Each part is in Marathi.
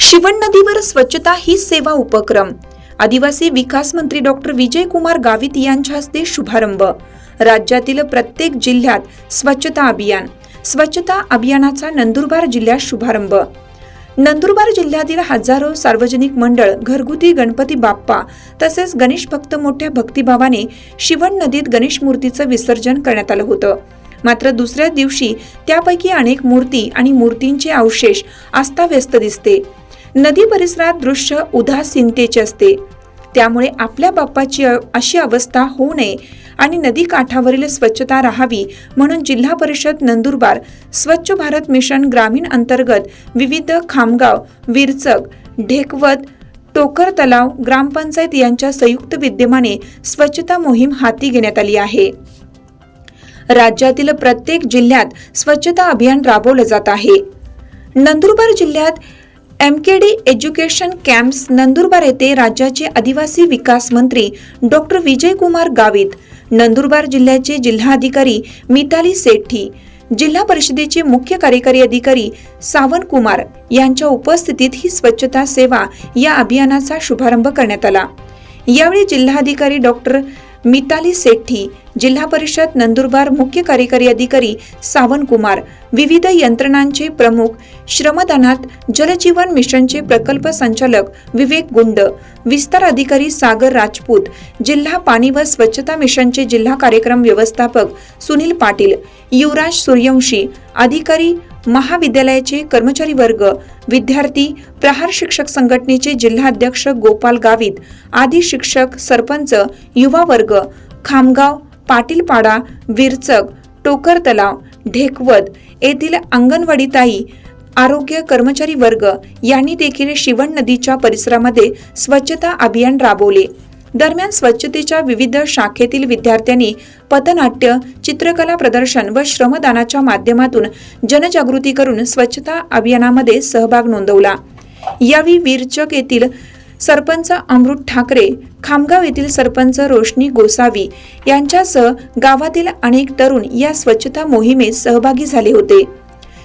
शिवण नदीवर स्वच्छता ही सेवा उपक्रम. आदिवासी विकास मंत्री डॉक्टर विजयकुमार गावित यांच्या हस्ते शुभारंभ. राज्यातील प्रत्येक जिल्ह्यात स्वच्छता अभियान. स्वच्छता अभियानाचा नंदुरबार जिल्ह्यात शुभारंभ. नंदुरबार जिल्ह्यातील हजारो सार्वजनिक मंडळ घरगुती गणपती बाप्पा तसेच गणेश भक्त मोठ्या भक्तिभावाने शिवण नदीत गणेश मूर्तीचं विसर्जन करण्यात आलं होतं. मात्र दुसऱ्या दिवशी त्यापैकी अनेक मूर्ती आणि मूर्तींचे अवशेष अस्ताव्यस्त दिसते. नदी परिसरात दृश्य उदासीनतेचे असते. त्यामुळे आपल्या बाप्पाची अशी अवस्था होऊ नये आणि नदी काठावरील स्वच्छता राहावी म्हणून जिल्हा परिषद नंदुरबार स्वच्छ भारत मिशन ग्रामीण अंतर्गत विविध खामगाव विरचक ढेकवत टोकर तलाव ग्रामपंचायत यांच्या संयुक्त विद्यमाने स्वच्छता मोहीम हाती घेण्यात आली आहे. राज्यातील प्रत्येक जिल्ह्यात स्वच्छता अभियान राबवलं जात आहे. नंदुरबार जिल्ह्यात M K D education camps Nandurbar येथे राज्याचे आदिवासी विकास मंत्री डॉक्टर विजयकुमार गावित नंदुरबार जिल्ह्याचे जिल्हाधिकारी मिताली सेठी जिल्हा परिषदेचे मुख्य कार्यकारी अधिकारी सावन कुमार यांच्या उपस्थितीत ही स्वच्छता सेवा या अभियानाचा शुभारंभ करण्यात आला. यावेळी जिल्हाधिकारी डॉक्टर मिताली सेठी जिल्हा परिषद नंदुरबार मुख्य कार्यकारी अधिकारी सावनकुमार विविध यंत्रणांचे प्रमुख श्रमदानात जलजीवन मिशनचे प्रकल्प संचालक विवेक गुंड विस्तार अधिकारी सागर राजपूत जिल्हा पाणी व स्वच्छता मिशनचे जिल्हा कार्यक्रम व्यवस्थापक सुनील पाटील युवराज सूर्यवंशी अधिकारी महाविद्यालयाचे कर्मचारी वर्ग विद्यार्थी प्रहार शिक्षक संघटनेचे जिल्हाध्यक्ष गोपाल गावित आदी शिक्षक सरपंच युवा वर्ग खामगाव पाटीलपाडा विरचक टोकर तलाव ढेकवत येथील अंगणवाडीताई आरोग्य कर्मचारी वर्ग यांनी देखील शिवण नदीच्या परिसरामध्ये स्वच्छता अभियान राबवले. दरम्यान स्वच्छतेच्या विविध शाखेतील विद्यार्थ्यांनी पथनाट्य चित्रकला प्रदर्शन व श्रमदानाच्या माध्यमातून जनजागृती करून स्वच्छता अभियानामध्ये सहभाग नोंदवला. यावेळी वीरचक येथील सरपंच अमृत ठाकरे खामगाव येथील सरपंच रोशनी गोसावी यांच्यासह गावातील अनेक तरुण या स्वच्छता मोहिमेत सहभागी झाले होते.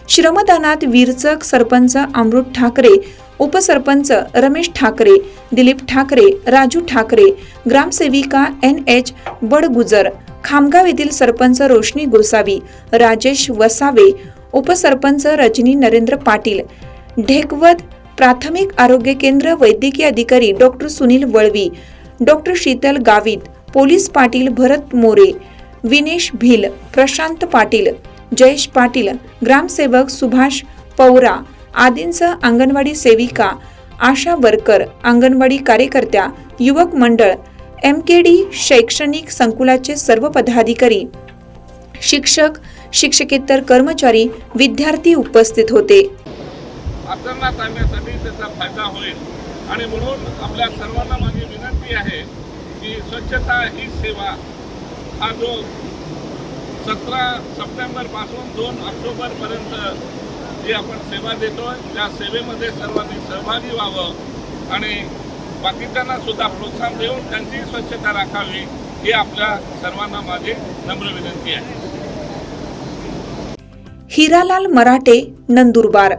श्रमदानात वीरचक सरपंच अमृत ठाकरे उपसरपंच रमेश ठाकरे दिलीप ठाकरे राजू ठाकरे ग्रामसेविका एन एच बडगुजर खामगाव येथील सरपंच रोशनी गोसावी राजेश वसावे उपसरपंच रजनी नरेंद्र पाटील ढेकवत प्राथमिक आरोग्य केंद्र वैद्यकीय अधिकारी doctor Sunil Valvi doctor Sheetal Gavit police Patil Bharat More Vinesh Bhil Prashant Patil Jayesh Patil ग्रामसेवक सुभाष पौरा आदींसह अंगणवाडी सेविका आशा वर्कर अंगणवाडी कार्यकर्त्या युवक मंडळ एम के डी शैक्षणिक संकुलाचे सर्व पदाधिकारी शिक्षक शिक्षकेतर कर्मचारी विद्यार्थी उपस्थित होते. आचरणात आणण्यासाठी त्याचा फायदा होईल. आणि म्हणून आपल्या सर्वांना माझी विनंती आहे की स्वच्छता ही सेवा हा जो सतरा सप्टेंबरपासून दोन ऑक्टोबरपर्यंत जी आपण सेवा देतो त्या सेवेमध्ये सर्वांनी सहभागी व्हावं आणि बाकीच्यांना सुद्धा प्रोत्साहन देऊन त्यांची स्वच्छता राखावी ही आपल्या सर्वांना माझी नम्र विनंती आहे. हिरालाल मराठे नंदुरबार.